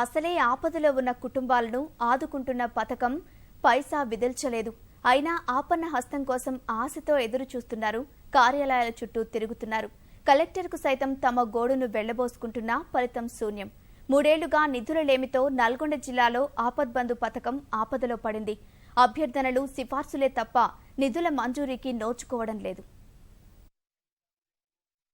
అసలే ఆపదలో ఉన్న కుటుంబాలను ఆదుకుంటున్న పథకం పైసా విదిల్చలేదు. అయినా ఆపన్న హస్తం కోసం ఆశతో ఎదురు చూస్తున్నారు కార్యాలయాల చుట్టూ తిరుగుతున్నారు. కలెక్టర్కు సైతం తమ గోడును వెళ్ళబోసుకుంటున్నా ఫలితం శూన్యం. మూడేళ్ళుగా నిధుల లేమితో నల్గొండ జిల్లాలో ఆపద్బంధు పథకం ఆపదలో పడింది. అభ్యర్థనలు సిఫార్సులే తప్ప నిధుల మంజూరీకి నోచుకోవడం లేదు.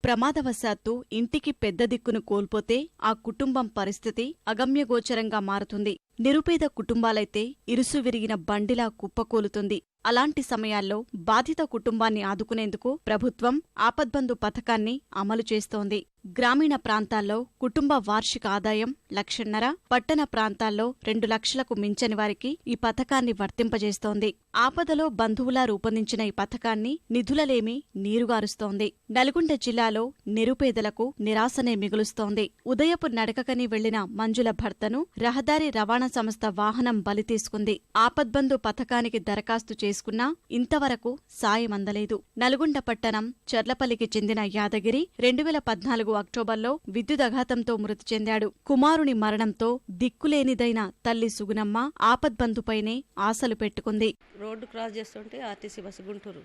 ప్రమాదవశాత్తు ఇంటికి పెద్ద దిక్కును కోల్పోతే ఆ కుటుంబం పరిస్థితి అగమ్యగోచరంగా మారుతుంది. నిరుపేద కుటుంబాలైతే ఇరుసు విరిగిన బండిలా కుప్పకూలుతుంది. అలాంటి సమయాల్లో బాధిత కుటుంబాన్ని ఆదుకునేందుకు ప్రభుత్వం ఆపద్బంధు పథకాన్ని అమలు చేస్తోంది. గ్రామీణ ప్రాంతాల్లో కుటుంబ వార్షిక ఆదాయం లక్షన్నర పట్టణ ప్రాంతాల్లో రెండు లక్షలకు మించని వారికి ఈ పథకాన్ని వర్తింపజేస్తోంది. ఆపదలో బంధువులా రూపొందించిన ఈ పథకాన్ని నిధులలేమి నీరుగారుస్తోంది. నల్గొండ జిల్లాలో నిరుపేదలకు నిరాశనే మిగులుస్తోంది. ఉదయపు నడకకని వెళ్ళిన మంజుల భర్తను రహదారి రవాణా సంస్థ వాహనం బలి తీసుకుంది. ఆపద్బంధు పథకానికి దరఖాస్తు చేసుకున్నా ఇంతవరకు సాయం అందలేదు నల్గొండ పట్టణం చర్లపల్లికి చెందిన యాదగిరి రెండు వేల పద్నాలుగు అక్టోబర్లో విద్యుదఘాతంతో మృతి చెందాడు. కుమారుని మరణంతో దిక్కులేనిదైన తల్లి సుగుణమ్మ ఆపద్బంధుపైనే ఆశలు పెట్టుకుంది. రోడ్డు క్రాస్ చేస్తుంటే ఆర్టీసీ బస్సు గుంటూరు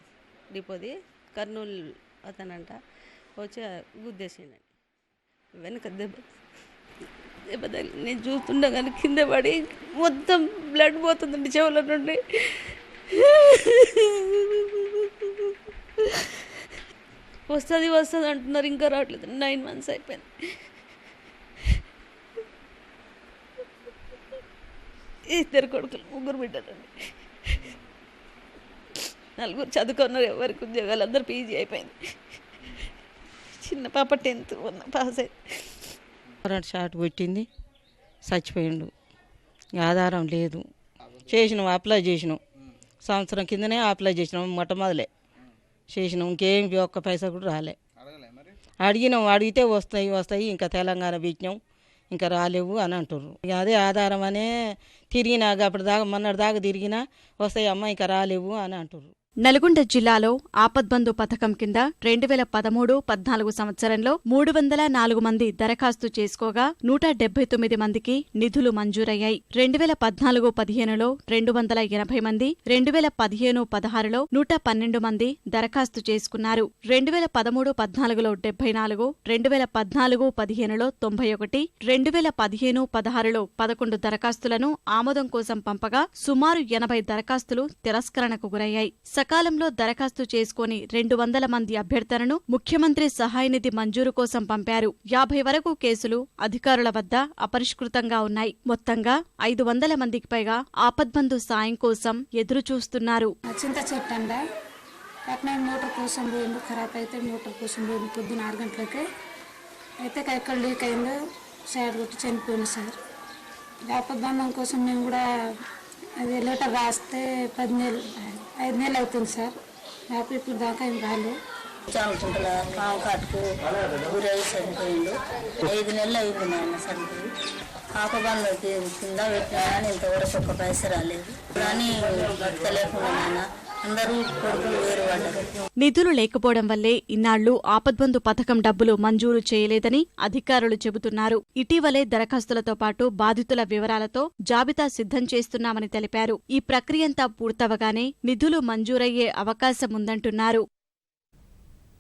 డిపోది. కర్నూలు అతనంట వచ్చి గుద్దేసిండండి వెనక దెబ్బ దెబ్బ తగిలి నేను కానీ కింద పడి మొత్తం బ్లడ్ పోతుందండి చెవుల నుండి. వస్తుంది వస్తుంది అంటున్నారు. ఇంకా రావట్లేదు. నైన్ మంత్స్ అయిపోయింది. ఇద్దరు కొడుకులు ముగ్గురు బిడ్డలండి. నలుగురు చదువుకున్నారు ఎవరికి ఉద్యోగాలు అందరు పీజీ అయిపోయింది. చిన్న పాప టెన్త్ ఉన్న పాస్ అయింది. కరెంట్ షార్ట్ కొట్టింది. చచ్చిపోయిండు. ఆధారం లేదు. చేసినాం అప్లై చేసినాం. సంవత్సరం కిందనే అప్లై చేసినాం మొట్టమొదలే. చేసినాం. ఇంకేం ఒక్క పైసా కూడా రాలే. అడిగినాం. అడిగితే వస్తాయి వస్తాయి. ఇంకా తెలంగాణ పెట్టినాం ఇంకా రాలేవు అని అంటారు ఇక అదే ఆధారం అనే తిరిగినా అప్పటి దాకా మొన్నటి దాకా తిరిగినా వస్తాయి అమ్మ ఇంకా రాలేవు అని అంటారు నల్గొండ జిల్లాలో ఆపద్బంధు పథకం కింద రెండు వేల పదమూడు పద్నాలుగు సంవత్సరంలో మూడు వందల నాలుగు మంది దరఖాస్తు చేసుకోగా నూట డెబ్బై తొమ్మిది మందికి నిధులు మంజూరయ్యాయి. రెండు వేల పద్నాలుగు పదిహేనులో రెండు వందల ఎనభై మంది రెండు వేల పదిహేను పదహారులో నూట పన్నెండు మంది దరఖాస్తు చేసుకున్నారు. రెండు వేల పదమూడు పద్నాలుగులో డెబ్బై నాలుగు రెండు వేల పద్నాలుగు పదిహేనులో తొంభై ఒకటి రెండు వేల పదిహేను పదహారులో పదకొండు దరఖాస్తులను ఆమోదం కోసం పంపగా సుమారు ఎనభై దరఖాస్తులు తిరస్కరణకు గురయ్యాయి. సకాలంలో దరఖాస్తు చేసుకుని రెండు వందల మంది అభ్యర్థనను ముఖ్యమంత్రి సహాయ నిధి మంజూరు కోసం పంపారు. యాభై వరకు కేసులు అధికారుల వద్ద అపరిష్కృతంగా ఉన్నాయి. మొత్తంగా ఐదు వందల మందికి పైగా ఆపద్బంధు సాయం కోసం ఎదురు చూస్తున్నారు మోటార్ కోసం పోయిండు ఖరాబ్ అయితే మోటార్ కోసం పోయిండు పొద్దున ఆరు గంటలకే అయితే కైకల్ లీక్ అయిందో. సైడ్ కొట్టి చనిపోయింది సార్. ఆపద్బంధం కోసం మేము కూడా అది లెటర్ రాస్తే పది నెలలు ఐదు నెలలు అవుతుంది సార్. నాకు ఇప్పుడు దాకా ఏం రాలేదు చామచుంటల పాము కాటుకు గురై చనిపోయిండు ఐదు నెలలు అయింది నాయన చనిపోయి ఆపబంధ కింద పెట్టినా కానీ ఇంతవరకు ఒక్క పైస రాలేదు. కానీ బతకలేకుండా నాయన నిధులు లేకపోవడం వల్లే ఇన్నాళ్ళు ఆపద్బంధు పథకం డబ్బులు మంజూరు చేయలేదని అధికారులు చెబుతున్నారు. ఇటీవలే దరఖాస్తులతో పాటు బాధితుల వివరాలతో జాబితా సిద్ధం చేస్తున్నామని తెలిపారు. ఈ ప్రక్రియంతా పూర్తవగానే నిధులు మంజూరయ్యే అవకాశం ఉందంటున్నారు.